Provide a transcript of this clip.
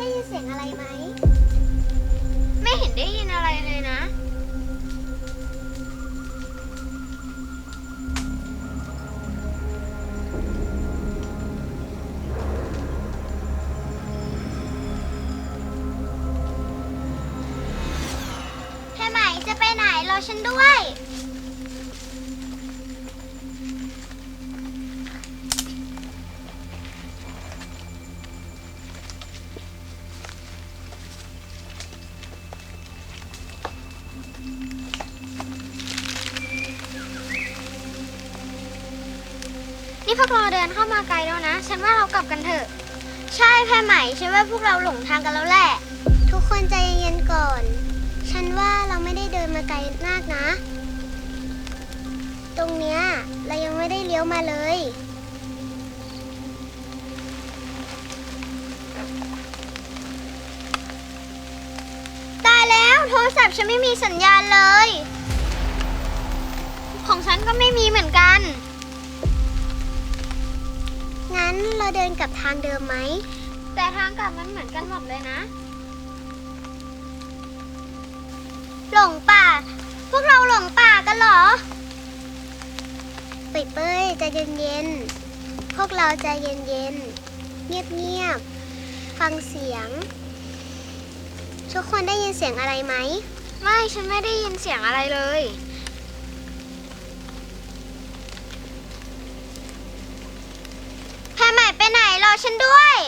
ได้ยินเสียงอะไรไหม ไม่เห็นได้ยินอะไรเลยนะ แค่ไหมจะไปไหนรอฉันด้วย นี่พวกเราเดินเข้ามาไกลแล้วนะ ฉันว่าเรากลับกันเถอะ ใช่แพ่ไหมฉันว่าพวกเราหลงทางกันแล้วแหละ ทุกคนใจเย็นๆก่อน ฉันว่าเราไม่ได้เดินมาไกลมากนะ ตรงเนี้ยเรายังไม่ได้เลี้ยวมาเลย ตายแล้วโทรศัพท์ฉันไม่มีสัญญาณเลย ของฉันก็ไม่มีเหมือนกัน เราเดินกลับทางเดิมไหม แต่ทางกลับมันเหมือนกันหมดเลยนะ หลงป่า พวกเราหลงป่ากันเหรอเป้ยเป้ยใจเย็นๆ พวกเราใจเย็นๆ เงียบๆ ฟังเสียง ทุกคนได้ยินเสียงอะไรไหม ไม่ ฉันไม่ได้ยินเสียงอะไรเลย ไปไหนรอฉันด้วย